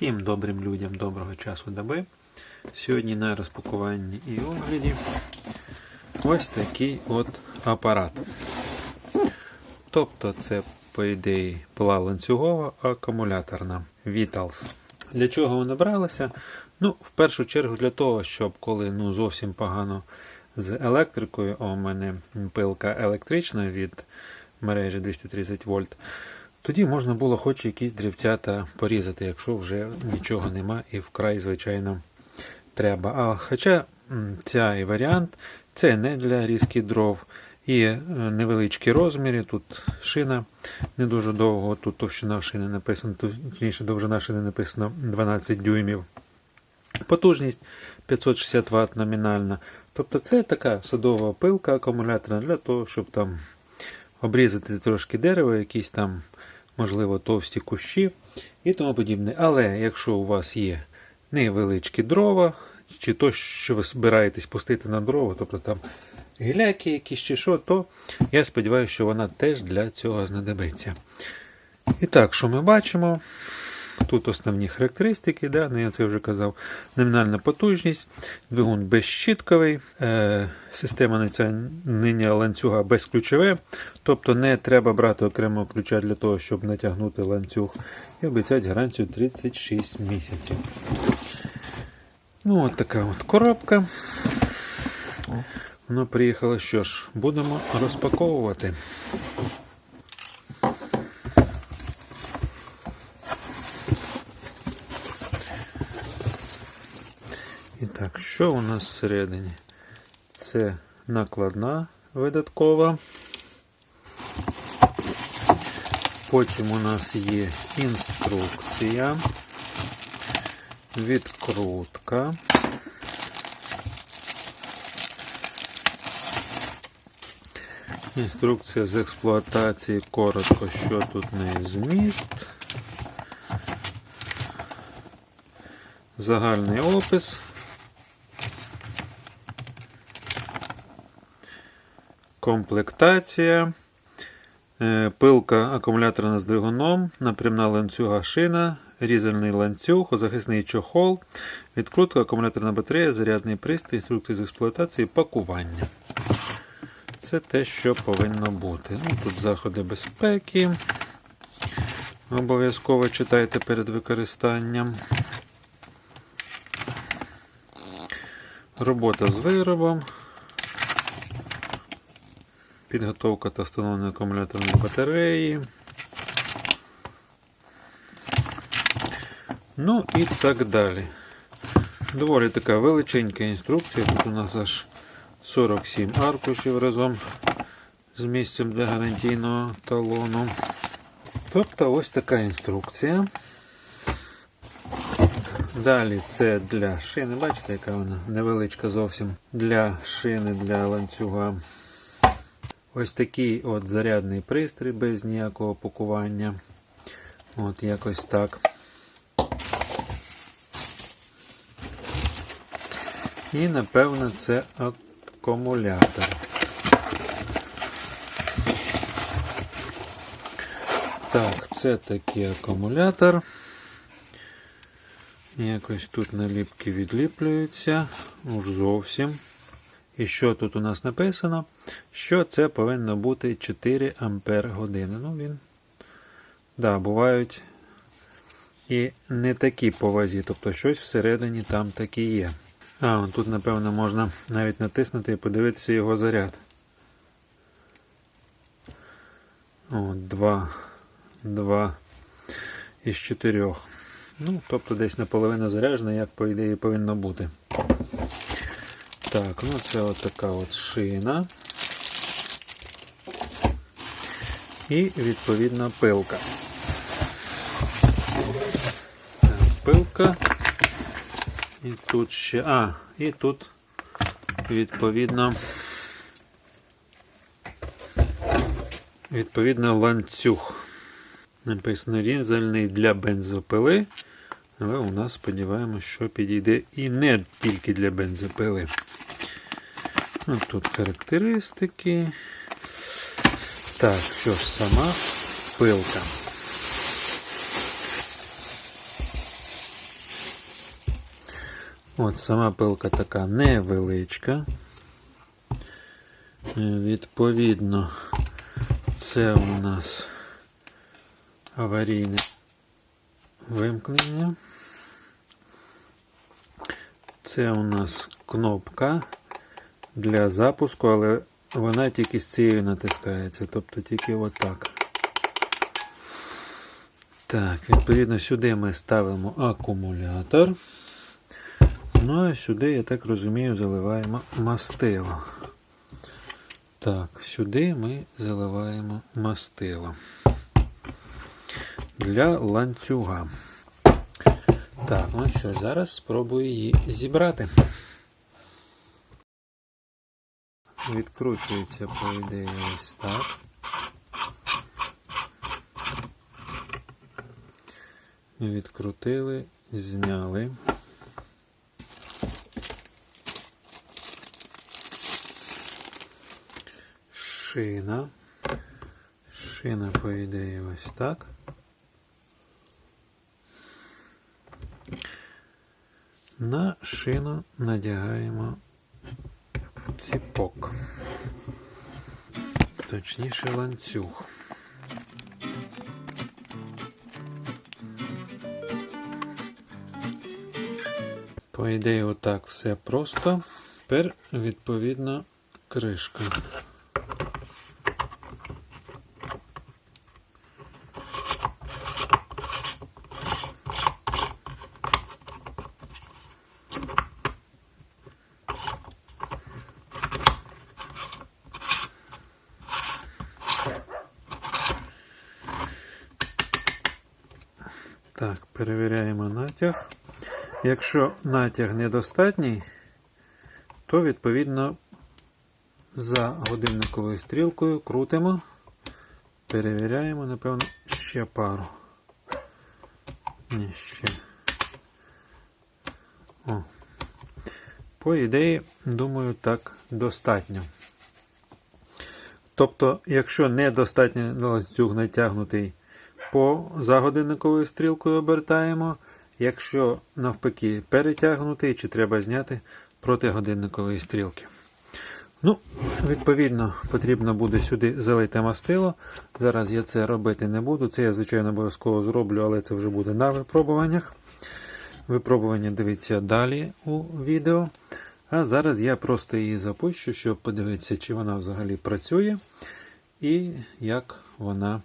Всім добрим людям доброго часу доби. Сьогодні на розпакуванні і огляді ось такий от апарат. Тобто це, по ідеї, пила ланцюгова акумуляторна Vitals. Для чого вона бралася? Ну, в першу чергу для того, щоб коли ну, зовсім погано з електрикою, а у мене пилка електрична від мережі 230 вольт. Тоді можна було хоч якісь дрівцята порізати, якщо вже нічого нема і вкрай, звичайно, треба. А хоча цей варіант це не для різки дров. І е, невеличкі розміри, тут шина не дуже довго, тут товщина шини написано, точніше довжина шини написано 12 дюймів. Потужність 560 Вт номінальна. Тобто це така садова пилка акумуляторна для того, щоб там обрізати трошки дерева, якісь там, можливо, товсті кущі і тому подібне. Але якщо у вас є невеличкі дрова, чи то, що ви збираєтесь пустити на дрова, тобто там гіляки якісь чи що, то я сподіваюся, що вона теж для цього знадобиться. І так, що ми бачимо? Тут основні характеристики, да, ну я це вже казав. Номінальна потужність, двигун безщітковий, е, система натягнення ланцюга безключове, тобто не треба брати окремого ключа для того, щоб натягнути ланцюг. І обіцяють гарантію 36 місяців. Ну, от така от коробка. Воно приїхало. Що ж, будемо розпаковувати. І так, що у нас всередині? Це накладна видаткова. Потім у нас є інструкція, відкрутка. Інструкція з експлуатації коротко, що тут не зміст. Загальний опис. Комплектація. Е, Пилка акумуляторна з двигуном, напрямна ланцюга шина, різальний ланцюг, захисний чохол, відкрутка, акумуляторна батарея, зарядний пристрій, інструкція з експлуатації, пакування. Це те, що повинно бути. Ну, Тут заходи безпеки. Обов'язково читайте перед використанням. Робота з виробом. Підготовка та встановлення акумуляторної батареї. Ну і так далі. Доволі така величенька інструкція. Тут у нас аж 47 аркушів разом з місцем для гарантійного талону. Тобто ось така інструкція. Далі це для шини, бачите, яка вона невеличка зовсім для шини для ланцюга. Ось такий от зарядний пристрій без ніякого пакування. От якось так. І напевно це акумулятор. Так, це такий акумулятор. Якось тут наліпки відліплюються, уж зовсім. І що тут у нас написано? Що це повинно бути 4 ампер години. Ну, він, да, бувають і не такі по вазі, тобто щось всередині там таке є. А, тут, напевно, можна навіть натиснути і подивитися його заряд. От, 2, 2 із 4. Ну, тобто десь наполовину заряджена, як по ідеї повинно бути. Так, ну це от така от шина. І відповідна пилка. Так, пилка. І тут ще. А, і тут відповідно. Відповідно ланцюг. Написано різальний для бензопили. Але у нас сподіваємося, що підійде і не тільки для бензопили. Ось тут характеристики. Так, що ж сама пилка. От сама пилка така невеличка. Е, Відповідно, це у нас аварійне вимкнення. Це у нас кнопка для запуску, але вона тільки з цією натискається, тобто тільки отак. Так, відповідно, сюди ми ставимо акумулятор. Ну а сюди, я так розумію, заливаємо мастило. Так, сюди ми заливаємо мастило для ланцюга. Так, ну що зараз спробую її зібрати. Відкручується, по ідеї, ось так. Відкрутили, зняли. Шина. Шина, по ідеї, ось так. На шину надягаємо ціпок. Точніше ланцюг. По ідеї, отак все просто. Тепер, відповідна кришка. Так, перевіряємо натяг. Якщо натяг недостатній, то відповідно за годинниковою стрілкою крутимо, перевіряємо, напевно, ще пару. Ні, ще. О. По ідеї, думаю, так достатньо. Тобто, якщо недостатньо ланцюг натягнутий, по за годинниковою стрілкою обертаємо. Якщо навпаки перетягнутий, чи треба зняти проти годинникової стрілки. Ну, Відповідно, потрібно буде сюди залити мастило. Зараз я це робити не буду. Це я, звичайно, обов'язково зроблю, але це вже буде на випробуваннях. Випробування дивіться далі у відео. А зараз я просто її запущу, щоб подивитися, чи вона взагалі працює і як вона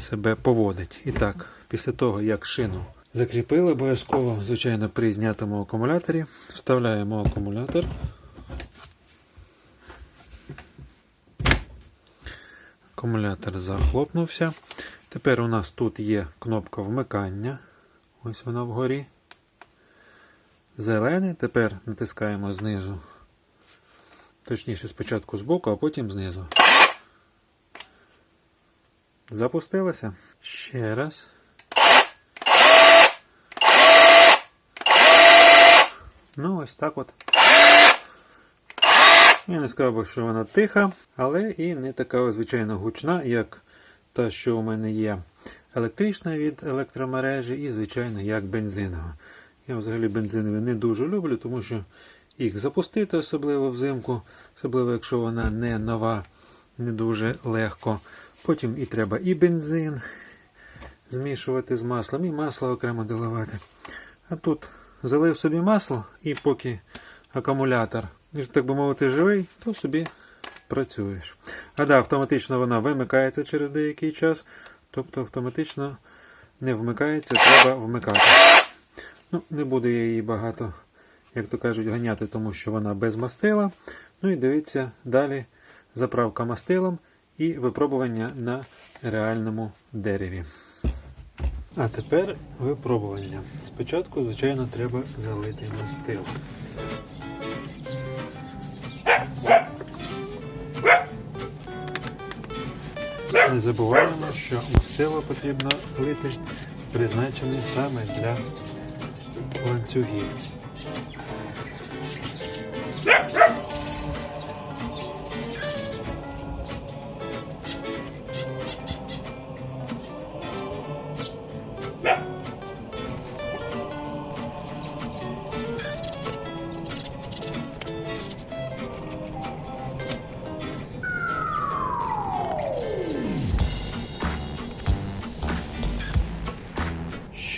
себе поводить. І так, після того, як шину закріпили, обов'язково, звичайно, при знятому акумуляторі вставляємо акумулятор. Акумулятор захлопнувся. Тепер у нас тут є кнопка вмикання. Ось вона вгорі. Зелений. Тепер натискаємо знизу. Точніше, спочатку збоку, а потім знизу. Запустилося. Ще раз. Ну, ось так от. Я не сказав би, що вона тиха, але і не така, звичайно, гучна, як та, що у мене є електрична від електромережі, і, звичайно, як бензинова. Я взагалі бензинові не дуже люблю, тому що їх запустити, особливо взимку, особливо якщо вона не нова, не дуже легко. Потім і треба і бензин змішувати з маслом, і масло окремо доливати. А тут залив собі масло, і поки акумулятор, так би мовити, живий, то собі працюєш. А да, автоматично вона вимикається через деякий час, тобто автоматично не вмикається, треба вмикати. Ну, Не буду я її багато, як то кажуть, ганяти, тому що вона без мастила. Ну і дивіться, далі заправка мастилом і випробування на реальному дереві. А тепер випробування. Спочатку, звичайно, треба залити мастил. Не забуваємо, що мастило потрібно лити призначене саме для ланцюгів.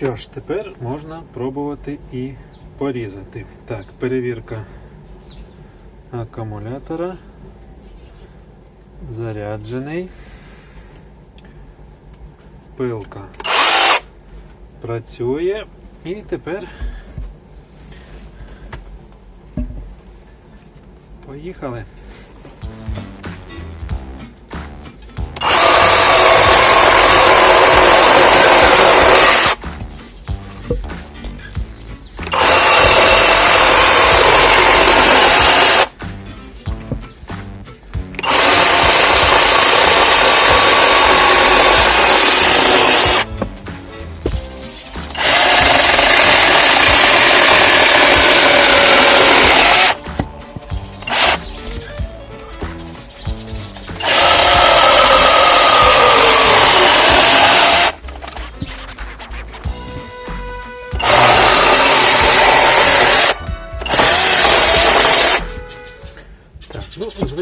Що ж, тепер можна пробувати і порізати. Так, перевірка акумулятора. Заряджений. Пилка працює. І тепер поїхали.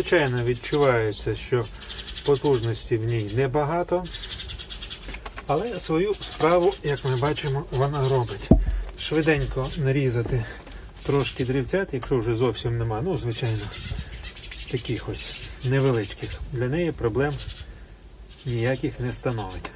Звичайно, відчувається, що потужності в ній небагато, але свою справу, як ми бачимо, вона робить. Швиденько нарізати трошки дрівцят, якщо вже зовсім нема. Ну, звичайно, таких ось невеличких. Для неї проблем ніяких не становить.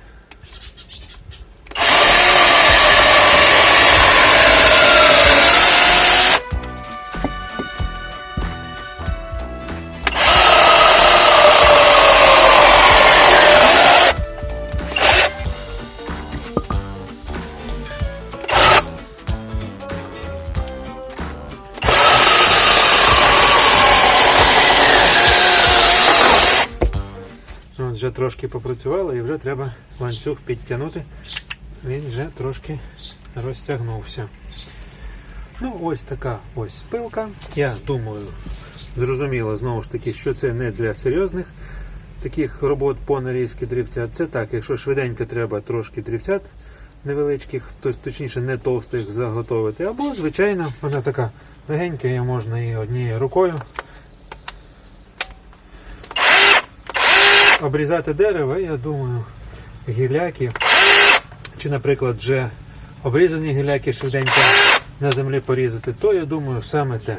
Вже трошки попрацювало і вже треба ланцюг підтягнути. Він вже трошки розтягнувся. Ну, ось така ось пилка. Я думаю, зрозуміло знову ж таки, що це не для серйозних таких робот по нарізці дрівцят. Це так, якщо швиденько треба трошки дрівцят невеличких, то точніше не товстих заготовити. Або, звичайно, вона така легенька, її можна і однією рукою обрізати дерево, я думаю, гіляки, чи, наприклад, вже обрізані гіляки швиденько на землі порізати, то я думаю саме те.